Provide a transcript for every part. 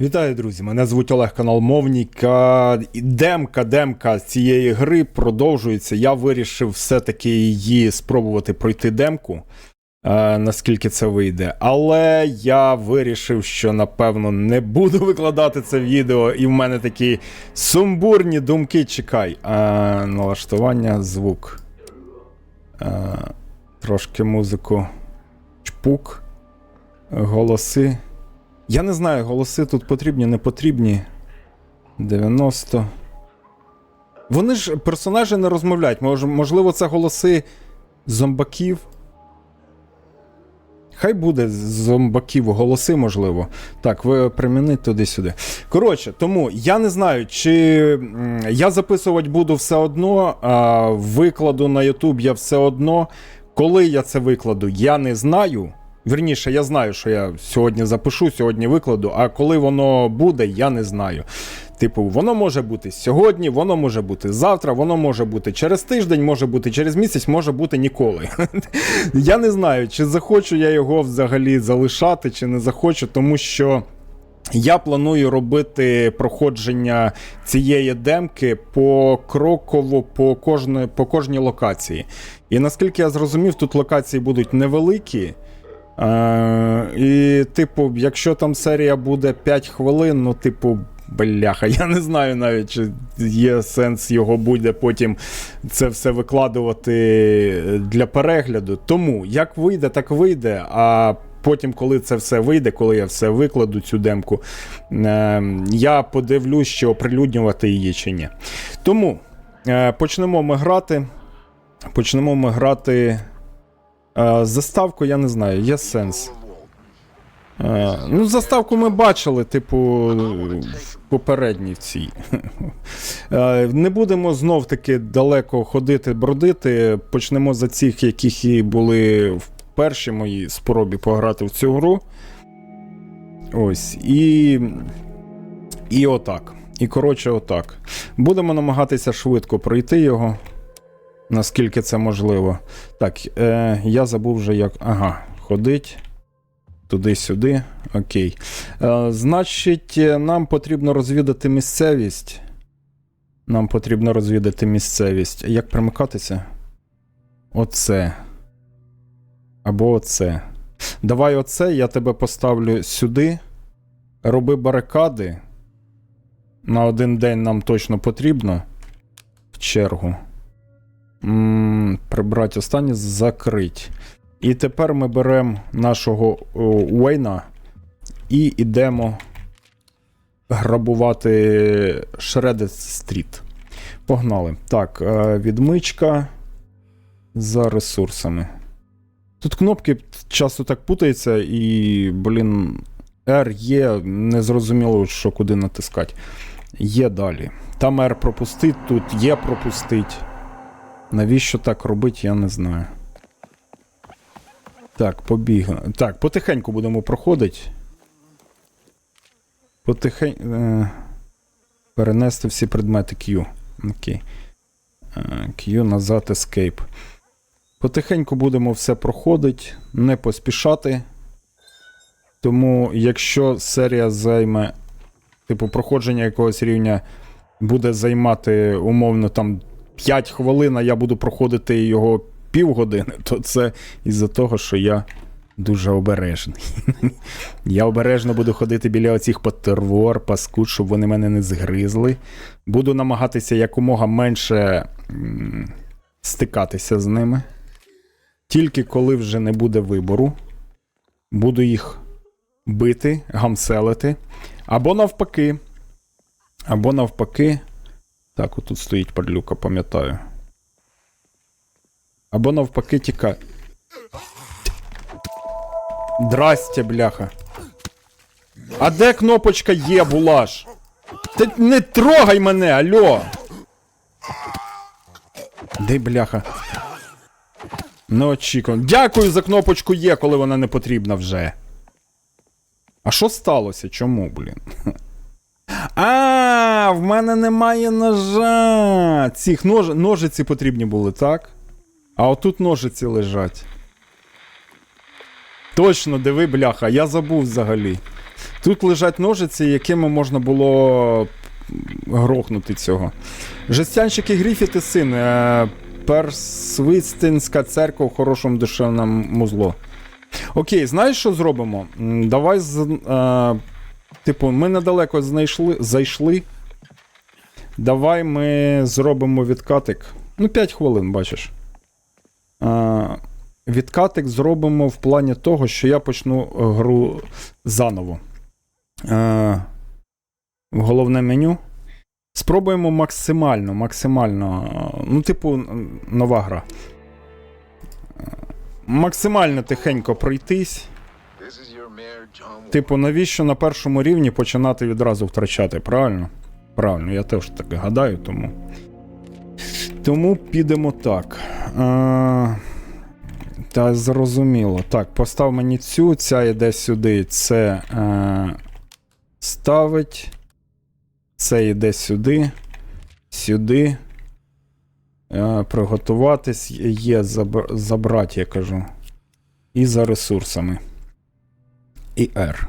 Вітаю, друзі! Мене звуть Олег канал Мовніка. Демка, демка цієї гри продовжується. Я вирішив все-таки її спробувати пройти демку, наскільки це вийде. Але я вирішив, що напевно не буду викладати це відео, і в мене такі сумбурні думки. Чекай. Е, налаштування, звук. Е, трошки музику. Чпук. Голоси. Я не знаю, голоси тут потрібні, не потрібні. 90. Вони ж персонажі не розмовляють. Мож, можливо, це голоси зомбаків. Хай буде зомбаків голоси, можливо. Так, ви примінить туди-сюди. Коротше, тому я не знаю, чи я записувати буду все одно, а викладу на YouTube я все одно. Коли я це викладу, я не знаю. Вірніше, я знаю, що я сьогодні запишу, сьогодні викладу, а коли воно буде, я не знаю. Типу, воно може бути сьогодні, воно може бути завтра, воно може бути через тиждень, може бути через місяць, може бути ніколи. я не знаю, чи захочу я його взагалі залишати, чи не захочу, тому що. Я планую робити проходження цієї демки покроково по, кожної, по кожній локації. І наскільки я зрозумів, тут локації будуть невеликі. Е, і, типу, якщо там серія буде 5 хвилин, ну, типу, бляха, я не знаю навіть, чи є сенс його буде потім це все викладувати для перегляду. Тому як вийде, так вийде. А потім, коли це все вийде, коли я все викладу, цю демку, е, я подивлюсь, чи оприлюднювати її чи ні. Тому е, почнемо ми грати. Почнемо ми грати. Е, Заставку, я не знаю, є сенс. Е, Ну, заставку ми бачили, типу, в попередній цій. Е, Не будемо знов таки далеко ходити, бродити. Почнемо за цих, яких і були в першій моїй спробі пограти в цю гру. Ось. І. І отак. І коротше, отак. Будемо намагатися швидко пройти його. Наскільки це можливо. Так, е, я забув вже як. Ага, ходить. Туди-сюди. Окей. Е, значить, е, нам потрібно розвідати місцевість. Нам потрібно розвідати місцевість. Як примикатися? Оце. Або оце. Давай оце, я тебе поставлю сюди. Роби барикади. На один день нам точно потрібно. В чергу. Прибрати останнє, закрить. І тепер ми беремо нашого Уейна і йдемо грабувати Шредед Стріт. Погнали. Так, е, відмичка за ресурсами. Тут кнопки часто так путаються, і, блін, R є, незрозуміло, що куди натискати. Є далі. Там R пропустить, тут є пропустить. Навіщо так робити, я не знаю. Так, побіг. Так, потихеньку будемо проходити. Потихеньку. Е... Перенести всі предмети Q. Окей. Е, Q назад Escape. Потихеньку будемо все проходити, не поспішати. Тому, якщо серія займе, типу, проходження якогось рівня буде займати умовно там 5 хвилин, а я буду проходити його півгодини, то це із-за того, що я дуже обережний. я обережно буду ходити біля оцих потервор, паскуд, щоб вони мене не згризли. Буду намагатися якомога менше стикатися з ними. Тільки коли вже не буде вибору, буду їх бити, гамселити. Або навпаки. Або навпаки. Так, отут стоїть падлюка, пам'ятаю. Або навпаки тікай. Здрастя, бляха. А де кнопочка є, була ж? Ти не трогай мене, алло! Де бляха? Неочікувано. Дякую за кнопочку є, коли вона не потрібна вже. А що сталося? Чому, блін? А, в мене немає ножа. Цих нож... ножиці потрібні були, так? А отут ножиці лежать. Точно, диви, бляха, я забув взагалі. Тут лежать ножиці, якими можна було грохнути цього. Жестянщик і Гріфіти син. Персвистинська церква в хорошому душевному зло. Окей, знаєш, що зробимо? Давай з. Е, типу, ми недалеко знайшли, зайшли. Давай ми зробимо відкатик. Ну, 5 хвилин, бачиш. Е, відкатик зробимо в плані того, що я почну е, гру заново. В головне меню. Спробуємо максимально, максимально. е, Ну, типу, нова гра. Е, Максимально тихенько пройтись. Типу, навіщо на першому рівні починати відразу втрачати, правильно? Правильно, я теж так гадаю, тому. Тому підемо так. Е, та зрозуміло. Так, постав мені цю, ця йде сюди. Це е, ставить. Це йде сюди. Сюди. Е, приготуватись. Є заб- забрати, я кажу. І за ресурсами. І R.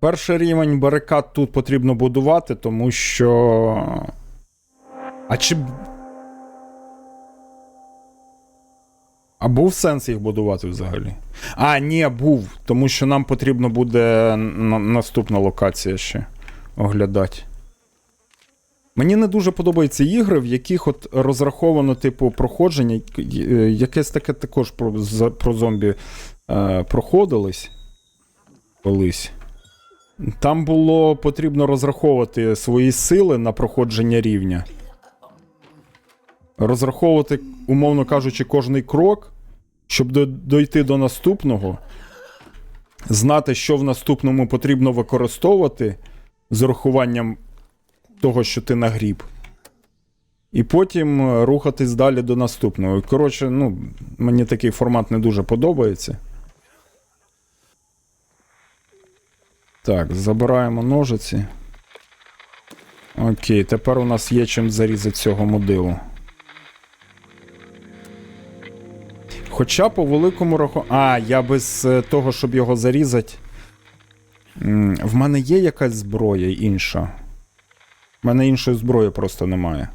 Перший рівень барикад тут потрібно будувати, тому що. А чи. А був сенс їх будувати взагалі? А, ні, був. Тому що нам потрібно буде на- наступна локація ще оглядати. Мені не дуже подобаються ігри, в яких от розраховано, типу, проходження. Е, Якесь таке також про, про зомбі е, проходилось колись. Там було потрібно розраховувати свої сили на проходження рівня. Розраховувати, умовно кажучи, кожний крок, щоб до- дойти до наступного, знати, що в наступному потрібно використовувати з урахуванням того, що ти нагріб. І потім е, рухатись далі до наступного. Коротше, ну, мені такий формат не дуже подобається. Так, забираємо ножиці. Окей, тепер у нас є чим зарізати цього модилу. Хоча по великому рахунку. А, я без е, того, щоб його зарізати. В мене є якась зброя інша. В мене іншої зброї просто немає.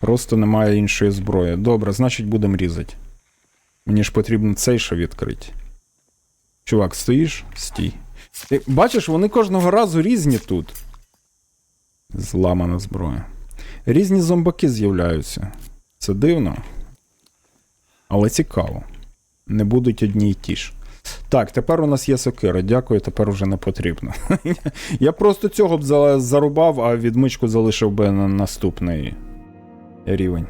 Просто немає іншої зброї. Добре, значить будемо різати. Мені ж потрібно цей ще відкрити. Чувак, стоїш? Стій. Ти бачиш, вони кожного разу різні тут. Зламана зброя. Різні зомбаки з'являються. Це дивно. Але цікаво. Не будуть одні й ті ж. Так, тепер у нас є сокира. Дякую, тепер уже не потрібно. Я просто цього б зарубав, а відмичку залишив би на наступний рівень.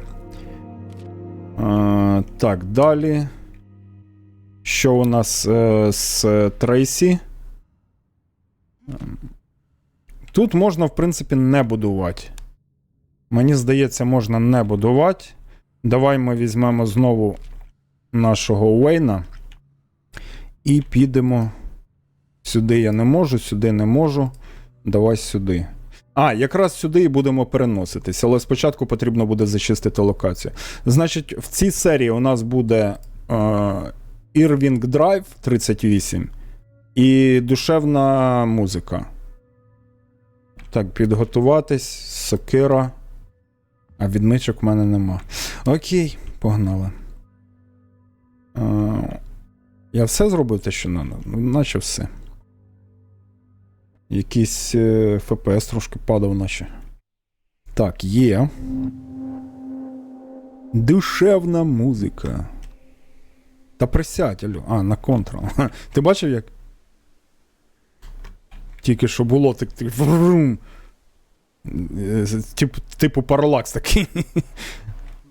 Так, далі. Що у нас е, з Трейсі? Тут можна, в принципі, не будувати. Мені здається, можна не будувати. Давай ми візьмемо знову нашого Уейна. І підемо. Сюди я не можу, сюди не можу. Давай сюди. А, якраз сюди і будемо переноситись, але спочатку потрібно буде зачистити локацію. Значить, в цій серії у нас буде е, Irving Drive 38 і душевна музика. Так, підготуватись, сокира. А відмичок в мене нема. Окей, погнали. Е, я все зробив те, що треба. Наче все. Якийсь е, FPS трошки падав, наче. Так, є. Душевна музика. Та присядь, алю. А, на контрол. Ти бачив, як? Тільки що було так. так врум. Е, Типу, типу паралакс такий.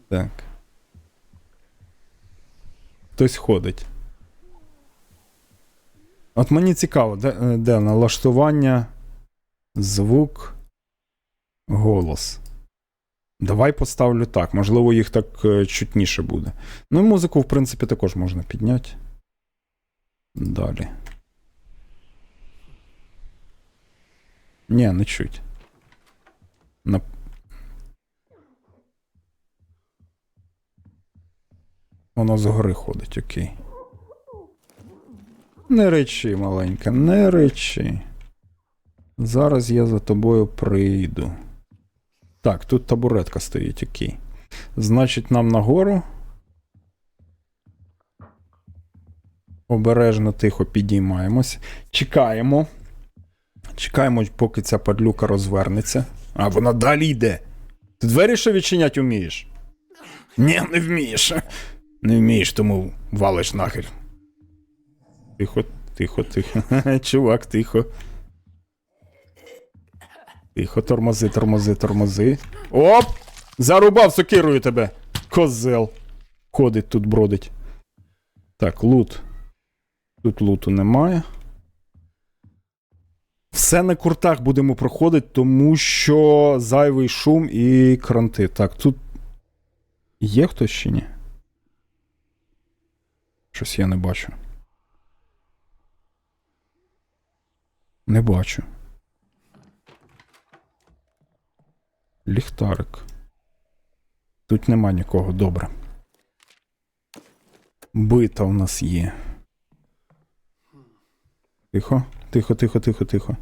Так. Хтось ходить. От мені цікаво, де, е, де налаштування, звук, голос. Давай поставлю так. Можливо, їх так е, чутніше буде. Ну і музику, в принципі, також можна підняти. Далі. Ні, не чуть. На... Воно згори ходить, окей. Не речи, маленька, не речи. Зараз я за тобою прийду. Так, тут табуретка стоїть, окей. Значить, нам нагору. Обережно тихо підіймаємось. Чекаємо. Чекаємо, поки ця падлюка розвернеться. А вона далі йде. Ти двері ще відчинять вмієш? Ні, не вмієш. Не вмієш, тому валиш нахер. Тихо, тихо, тихо. Чувак, тихо. Тихо, тормози, тормози, тормози. Оп! Зарубав сокирою тебе. Козел. Ходить тут, бродить. Так, лут. Тут луту немає. Все на куртах будемо проходити, тому що зайвий шум і кранти. Так, тут. Є хтось чи ні? Щось я не бачу. Не бачу. Ліхтарик. Тут нема нікого, добре. Бита у нас є. Тихо, тихо, тихо, тихо, тихо.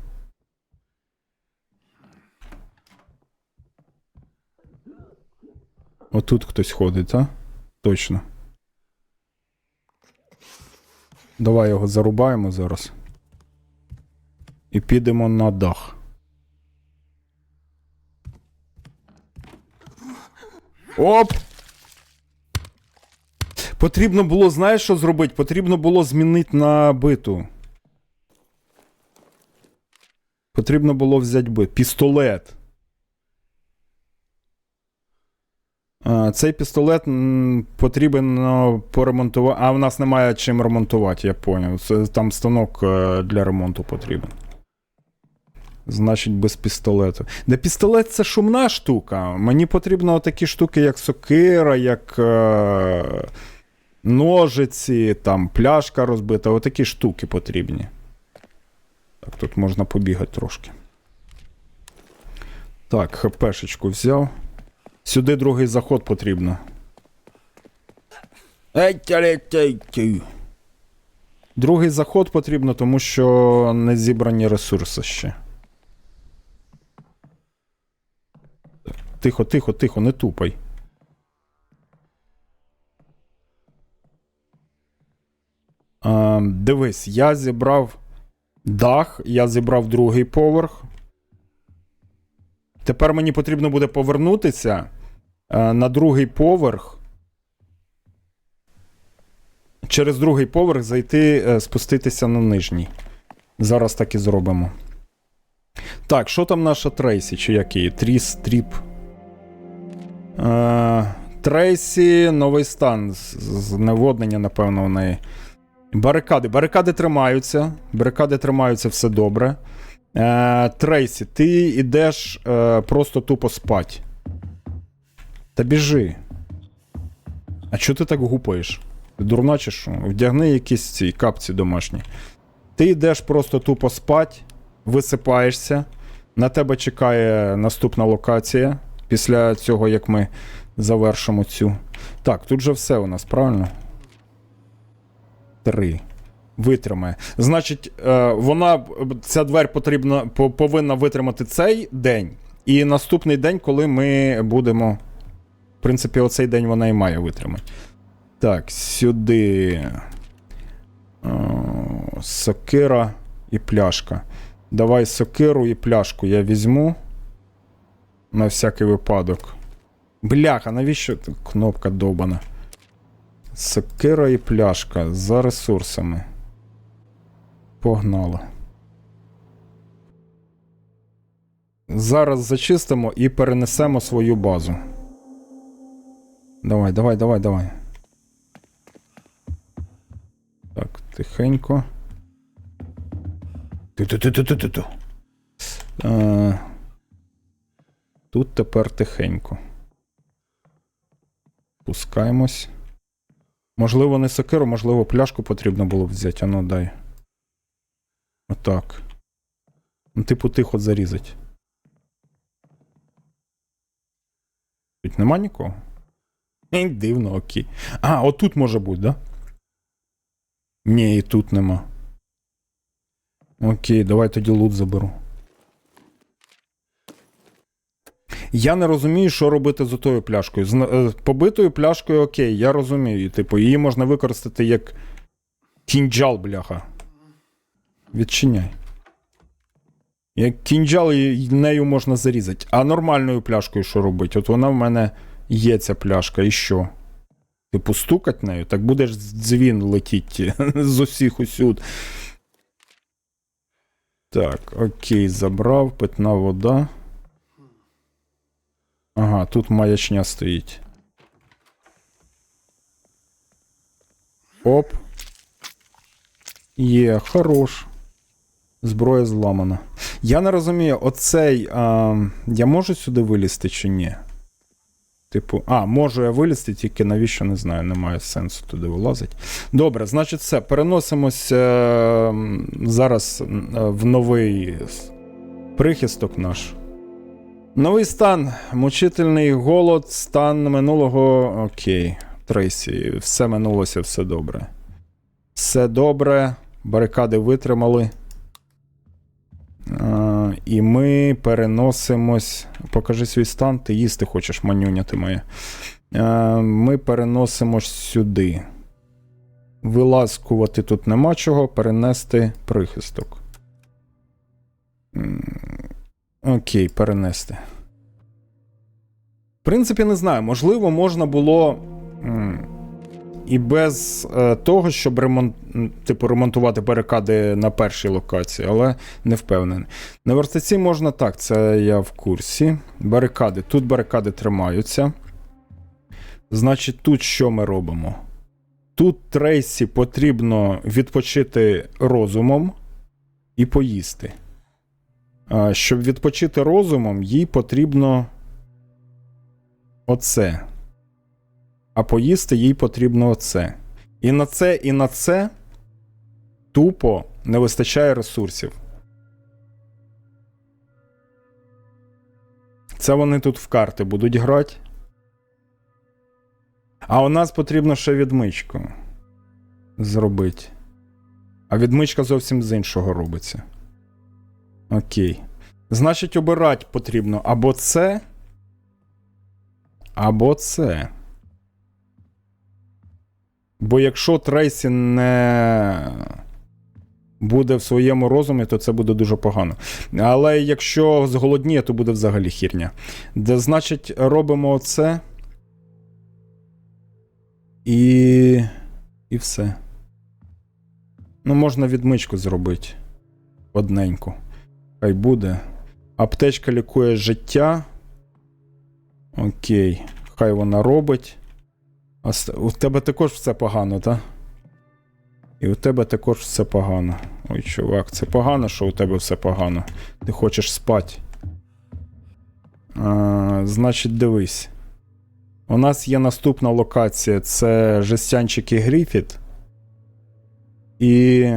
Отут хтось ходить, а? Точно. Давай його зарубаємо зараз. І підемо на дах. Оп! Потрібно було, знаєш, що зробити? Потрібно було змінити на биту. Потрібно було взяти бит. Пістолет. Цей пістолет потрібно поремонтувати. А в нас немає чим ремонтувати, я поняв. Там станок е, для ремонту потрібен. Значить, без пістолету. Де пістолет це шумна штука. Мені потрібно такі штуки, як сокира, як е, ножиці, там, пляшка розбита. Отакі штуки потрібні. Так, тут можна побігати трошки. Так, хпшечку взяв. Сюди другий заход потрібно. Другий заход потрібно, тому що не зібрані ресурси ще. Тихо, тихо, тихо, не тупай. А, дивись, я зібрав дах, я зібрав другий поверх. Тепер мені потрібно буде повернутися е, на другий поверх. Через другий поверх зайти, е, спуститися на нижній. Зараз так і зробимо. Так, що там наша Трейсі, чи як її? Тріс, тріп. Е, Трейсі, новий стан. Зневоднення, напевно, у неї. Барикади. Барикади тримаються. Барикади тримаються все добре. Е, Трейсі, ти йдеш е, просто тупо спать. Та біжи. А чого ти так гупаєш? Ти дурна чи що? Вдягни якісь ці капці домашні. Ти йдеш просто тупо спать, висипаєшся. На тебе чекає наступна локація після цього, як ми завершимо цю. Так, тут же все у нас, правильно? Три. Витримає. Значить, е, вона, ця двері потрібно, по- повинна витримати цей день, і наступний день, коли ми будемо. В принципі, оцей день вона і має витримати. Так, сюди. О, сокира і пляшка. Давай сокиру і пляшку я візьму. На всякий випадок. Бляха, навіщо кнопка довбана? Сокира і пляшка за ресурсами. Погнали. Зараз зачистимо і перенесемо свою базу. Давай, давай, давай, давай. Так, тихенько. Ту-ту-ту-ту-ту-ту. Тут тепер тихенько. Пускаємось. Можливо, не сокиру, можливо, пляшку потрібно було б взяти. А ну дай. Отак. Ну, типу, тихо зарізать. Тут нема нікого? Дивно, окей. А, отут може бути, да? Ні, і тут нема. Окей, давай тоді лут заберу. Я не розумію, що робити з отою пляшкою. З е, побитою пляшкою окей, я розумію. Типу, її можна використати як кінджал, бляха. Відчиняй. Як кінджал, нею можна зарізати. А нормальною пляшкою що робити? От вона в мене є ця пляшка, і що? Типу, стукать нею, так буде ж дзвін летіть з усіх усюд. Так, окей, забрав, питна вода. Ага, тут маячня стоїть. Оп. Є, хорош. Зброя зламана. Я не розумію, оцей. А, я можу сюди вилізти чи ні? Типу, а, можу я вилізти, тільки навіщо не знаю, немає сенсу туди вилазити. Добре, значить, все. Переносимось е, зараз е, в новий прихисток наш. Новий стан. Мучительний голод, стан минулого. Окей. Трейсі, все минулося, все добре. Все добре. Барикади витримали. А, і ми переносимось. Покажи свій стан, ти їсти хочеш, манюня ти моя. А, ми переносимось сюди. Виласкувати тут нема чого, перенести прихисток. Окей, перенести. В принципі, не знаю. Можливо, можна було. І без е, того, щоб ремонт, типу, ремонтувати барикади на першій локації, але не впевнений. На вертиці можна так, це я в курсі. Барикади. Тут барикади тримаються. Значить, тут що ми робимо? Тут трейсі потрібно відпочити розумом і поїсти. Щоб відпочити розумом, їй потрібно оце. А поїсти їй потрібно оце. І на це, і на це тупо не вистачає ресурсів. Це вони тут в карти будуть грати. А у нас потрібно ще відмичку зробити. А відмичка зовсім з іншого робиться. Окей. Значить, обирати потрібно або це, або це. Бо якщо Трейсі не буде в своєму розумі, то це буде дуже погано. Але якщо зголодніє, то буде взагалі хірня. Де, значить, робимо це. І. І все. Ну, можна відмичку зробити. Одненьку. Хай буде. Аптечка лікує життя. Окей. Хай вона робить. А у тебе також все погано, так? І у тебе також все погано. Ой, чувак, це погано, що у тебе все погано. Ти хочеш спати. А, значить, дивись. У нас є наступна локація: це жестянчики Гріфіт. І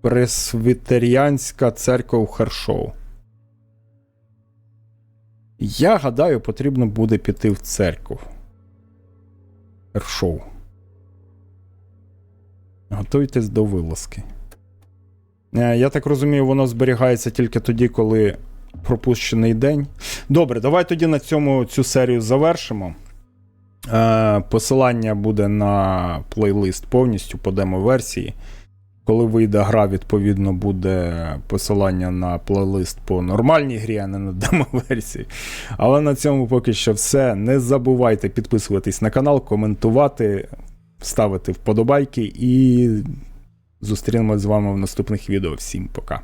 Пресвітеріанська церква Хершоу. Я гадаю, потрібно буде піти в церкву. Хершоу. Готуйтесь до вилазки. Е, Я так розумію, воно зберігається тільки тоді, коли пропущений день. Добре, давай тоді на цьому цю серію завершимо. Е, посилання буде на плейлист повністю по демо-версії. Коли вийде гра, відповідно, буде посилання на плейлист по нормальній грі, а не на демо-версії. Але на цьому поки що все. Не забувайте підписуватись на канал, коментувати, ставити вподобайки і зустрінемось з вами в наступних відео. Всім пока.